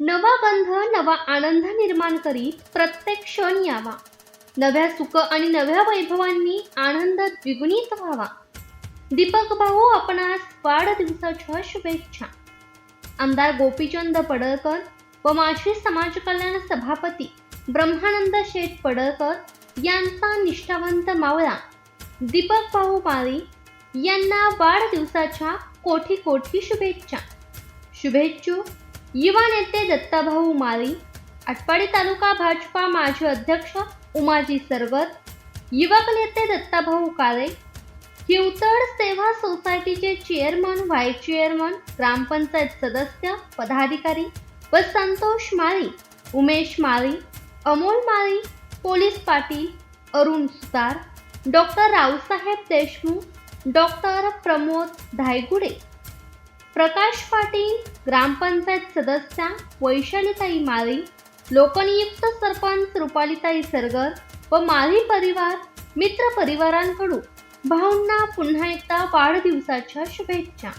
नवा गंध नवा आनंद निर्माण करीत प्रत्येक क्षण यावा. नव्या सुख आणि नव्या वैभवांनी आनंद द्विगुणित व्हावा. दीपक भाऊ आपणास वाढदिवसाच्या शुभेच्छा. आमदार गोपीचंद पडळकर व माजी समाज कल्याण सभापती ब्रह्मानंद शेठ पडळकर यांचा निष्ठावंत मावळा दीपक भाऊ माळी यांना वाढदिवसाच्या कोठी कोठी शुभेच्छा. शुभेच्छू युवा नेते दत्ताभाऊ माळी आटपाडी तालुका भाजपा माजी अध्यक्ष उमाजी सरवत युवक नेते दत्ताभाऊ काळे हिवतड सेवा सोसायटीचे चेअरमन व्हाईस चेअरमन ग्रामपंचायत सदस्य पदाधिकारी व Santosh Mali Umesh Mali Amol Mali police Patil Arun Sutar doctor Raosaheb Deshmukh doctor Pramod Dhaygude Prakash Patil gram panchayat सदस्या वैशालीताई माळी लोकनियुक्त सरपंच रुपालीताई सरगर व माळी परिवार मित्र परिवारांकडून भाऊंना पुन्हा एकदा वाढदिवसाच्या शुभेच्छा.